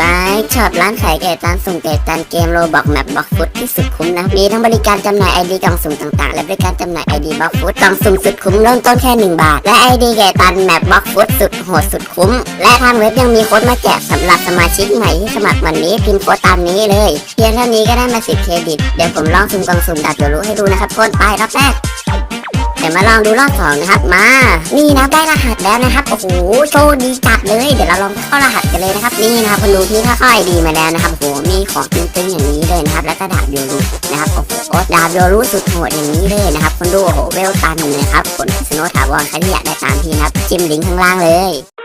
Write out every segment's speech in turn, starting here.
บายชอปร้านขายไก่ตานสุ่มไก่ตานเกมโรบอกแมปบอกฟุตที่สุดคุ้มนะ มีทั้งบริการจำหน่ายไอดีกล่องสุ่มต่างๆ และบริการจำหน่ายไอดีบล็อกฟุตกล่องสุ่มสุดคุ้มเริ่มต้นแค่ 1 บาท และไอดีไก่ตันแมปบล็อกฟุตสุดโหดสุดคุ้ม และทางเว็บยังมีโค้ดมาแจกสำหรับสมาชิกใหม่ที่สมัครวันนี้พิมพ์โค้ดตามนี้เลยเพียงเท่านี้ก็ได้มาสิบเครดิตเดี๋ยวผมลองสุ่มกล่องสุ่มดับโยรู้ให้ดูนะครับโคนไปรอบแรก ดี๋ยวมาลองดูรอบสองนะครับมา นี่นะได้รหัสแล้วนะครับโอ้โหโชคดีจัดเลย เดี๋ยวเราลองเข้ารหัสกันเลยนะครับนี่นะครับคนดูพี่ค่อยๆดีมาแล้วนะครับโอ้โหมีของตึงๆอย่างนี้เลยนะครับแล้วก็ดาบโยรุนะครับโอ้โหดาบโยรุสุดโหดอย่างนี้เลยนะครับคนดูโอ้โหเวลตันนะครับผลสโนว์ถาวรใครที่อยากได้ตามพี่นะครับจิ้มลิงก์ข้างล่างเลย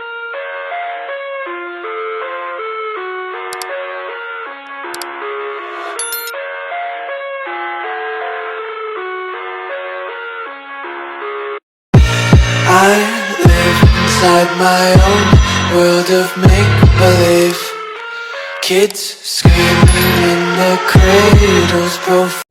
I live inside my own world of make believe. Kids screaming in their cradles, prof.